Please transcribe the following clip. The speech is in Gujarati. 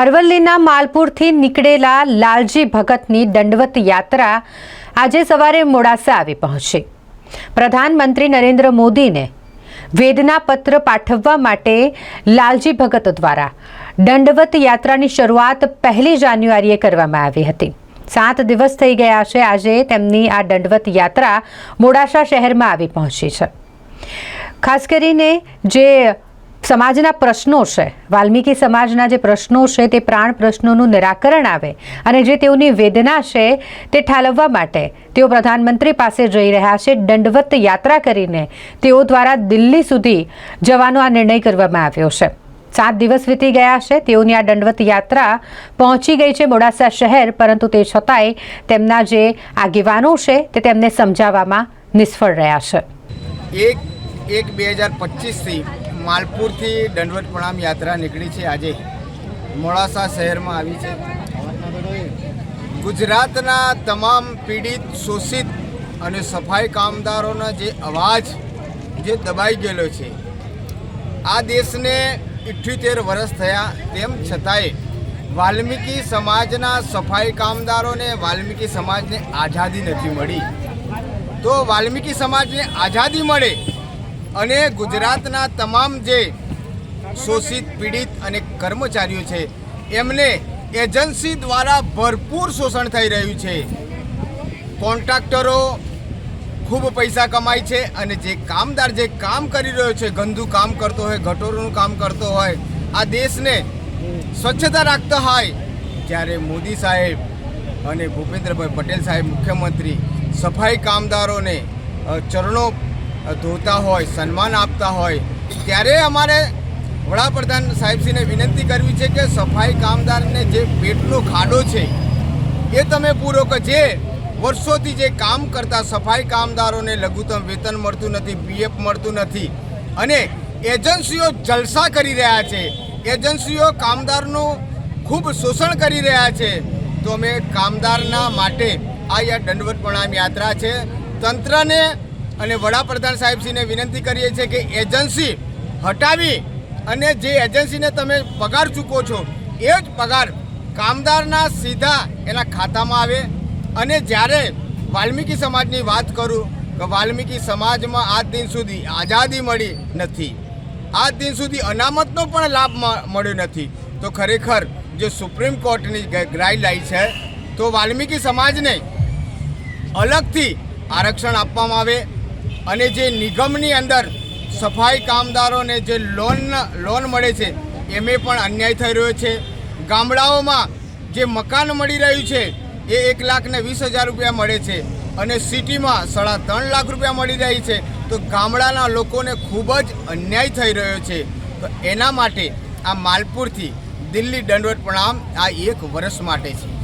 અરવલ્લીના માલપુરથી નીકળેલા લાલજી ભગતની દંડવત યાત્રા આજે સવારે મોડાસા આવી પહોંચી. પ્રધાનમંત્રી નરેન્દ્ર મોદીને વેદના પત્ર પાઠવવા માટે લાલજી ભગત દ્વારા દંડવત યાત્રાની શરૂઆત પહેલી જાન્યુઆરીએ કરવામાં આવી હતી. સાત દિવસ થઈ ગયા છે આજે તેમની આ દંડવત યાત્રા મોડાસા શહેરમાં આવી પહોંચી છે. ખાસ કરીને જે સમાજના પ્રશ્નો છે. વાલ્મીકી સમાજના જે પ્રશ્નો છે તે પ્રાણ પ્રશ્નોનું નિરાકરણ આવે અને જે તેઓની વેદના છે તે ઠાલવવા માટે તેઓ પ્રધાનમંત્રી પાસે જઈ રહ્યા છે, દંડવત યાત્રા કરીને તેઓ દ્વારા દિલ્હી સુધી જવાનો આ નિર્ણય કરવામાં આવ્યો છે. સાત દિવસ વીતી ગયા છે, તેઓની આ દંડવત યાત્રા પહોંચી ગઈ છે મોડાસા શહેર, પરંતુ તે છતાંય તેમના જે આગેવાનો છે તે તેમને સમજાવવામાં નિષ્ફળ રહ્યા છે. એક એક બે હજાર પચીસથી માલપુરથી દંડવત પ્રણામ યાત્રા નીકળી છે આજે. મોડાસા શહેરમાં આવી છે. ગુજરાતના તમામ પીડિત, શોષિત અને સફાઈ કામદારોના જે અવાજ જે દબાઈ ગયેલો છે, આ દેશને ઇઠ્યોતેર વર્ષ થયા તેમ છતાંય વાલ્મીકી સમાજના સફાઈ કામદારોને વાલ્મીકી સમાજને આઝાદી નથી મળી. તો વાલ્મીકી સમાજને આઝાદી મળે અને ગુજરાતના તમામ જે શોષિત પીડિત અને કર્મચારીઓ છે, એમને એજન્સી દ્વારા ભરપૂર શોષણ થઈ રહ્યું છે. કોન્ટ્રાક્ટરો ખૂબ પૈસા કમાય છે અને જે કામદાર જે કામ કરી રહ્યો છે, ગંદુ કામ કરતો હોય, ગટોરનું કામ કરતો હોય, આ દેશને સ્વચ્છતા રાખતો હોય જ્યારે મોદી સાહેબ અને ભૂપેન્દ્રભાઈ પટેલ સાહેબ મુખ્યમંત્રી, સફાઈ કામદારોને ચરણો ધોતા હોય, સન્માન આપતા હોય, ત્યારે અમારે વડાપ્રધાન સાહેબશ્રીને વિનંતી કરવી છે કે સફાઈ કામદારને જે પેટનો ખાડો છે, એ તમે પૂરો કે જે વર્ષોથી જે કામ કરતા સફાઈ કામદારોને લઘુત્તમ વેતન મળતું નથી, પીએફ મળતું નથી, અને એજન્સીઓ જલસા કરી રહ્યા છે, એજન્સીઓ કામદારનું ખૂબ શોષણ કરી રહ્યા છે, તો અમે કામદારના માટે આ દંડવત પ્રણામ યાત્રા છે, તંત્રને અને વડાપ્રધાન સાહેબશ્રીને વિનંતી કરીએ છીએ કે એજન્સી હટાવી અને જે એજન્સીને તમે પગાર ચૂકો છો, એ જ પગાર કામદારના સીધા એના ખાતામાં આવે. અને જ્યારે વાલ્મીકી સમાજની વાત કરું કે વાલ્મીકી સમાજમાં આજ દિન સુધી આઝાદી મળી નથી. આજ દિન સુધી અનામતનો પણ લાભ મળ્યો નથી. તો ખરેખર જે સુપ્રીમ કોર્ટની ગાઈડલાઈન છે, તો વાલ્મીકી સમાજને અલગથી આરક્ષણ આપવામાં આવે અને જે નિગમની અંદર સફાઈ કામદારોને જે લોન લોન મળે છે, એમે પણ અન્યાય થઈ રહ્યો છે. ગામડાઓમાં જે મકાન મળી રહ્યું છે, એ એક લાખ ને વીસ હજાર રૂપિયા મળે છે. અને સિટીમાં સાડા ત્રણ લાખ રૂપિયા મળી રહી છે. તો ગામડાના લોકોને ખૂબ જ અન્યાય થઈ રહ્યો છે. તો એના માટે આ માલપુરથી દિલ્હી દંડવત પ્રણામ આ એક વર્ષ માટે છે.